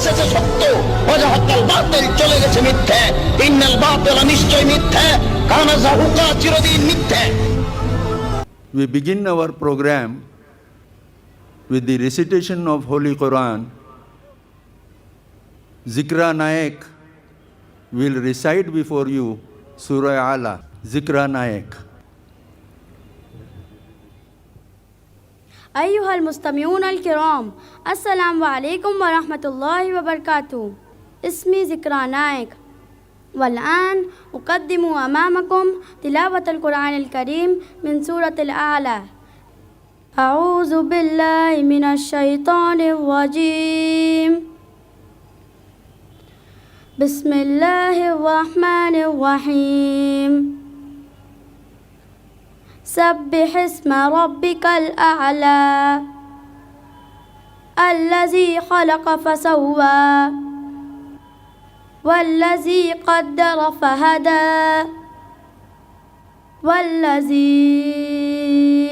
এসেছে সত্য ওয়াজাহাক্কাল বাতিল চলে গেছে মিথ্যে ইন্নাল বাতিল নিশ্চয় মিথ্যে কানা জাহুকা চিরদিন মিথ্যে We begin our program with the recitation of Holy Quran. Zikra Naik will recite before you Surah Ala. Zikra Naik. أيها المستمعون الكرام السلام عليكم ورحمة الله وبركاته. اسمي ذكرى نايك. والآن أقدم أمامكم تلاوة القرآن الكريم من سورة الأعلى. أعوذ بالله من الشيطان الرجيم. بسم الله الرحمن الرحيم. سبح اسم ربك الأعلى. الذي خلق فسوى. والذي قدر فهدى. والذي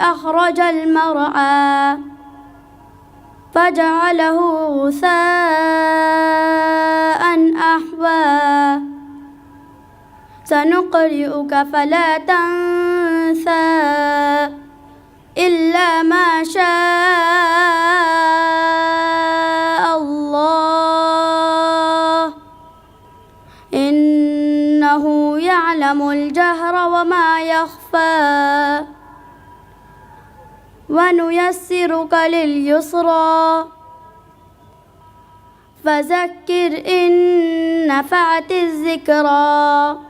أخرج المرعى. فجعله غثاء أحوى. سنقرئك فلا تنسى. إلا ما شاء الله. إنه يعلم الجهر وما يخفى. ونيسرك لليسرى. فذكر إن نفعت الذكرى.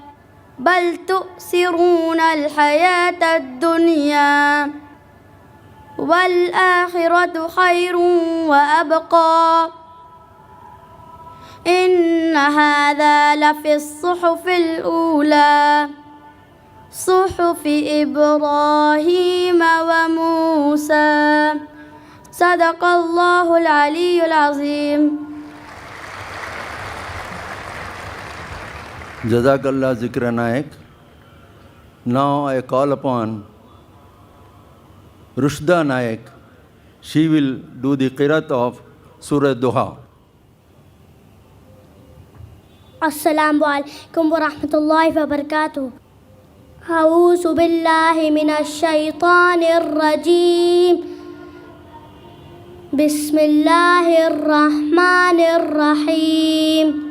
بل تؤثرون الحياة الدنيا والآخرة خير وأبقى. إن هذا لفي الصحف الأولى صحف إبراهيم وموسى. صدق الله العلي العظيم. جزاک اللہ ذکر نائک ناؤ آئی کال اپان رشدہ نائک شی ول ڈو دی قرت آف سورج دوہا۔ السلام علیکم ورحمۃ اللہ وبرکاتہ۔ اعوذ باللہ من الشیطان الرجیم۔ بسم اللہ الرحمن الرحیم۔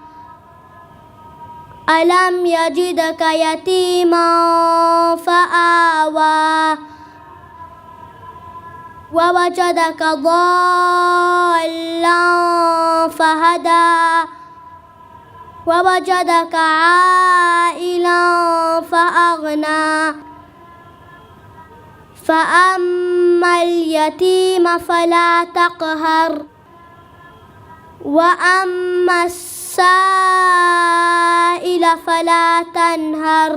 ألم يجدك يتيما فآوى ووجدك ضالا فهدى ووجدك عائلا فأغنى فأما اليتيم فلا تقهر وأما السائل فلا تنهر.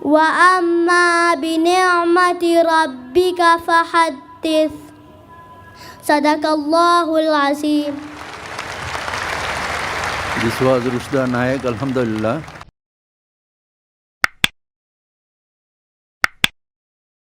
وأما بنعمة ربك فحدث. صدق الله العظيم. This was Rushda Naik, Alhamdulillah.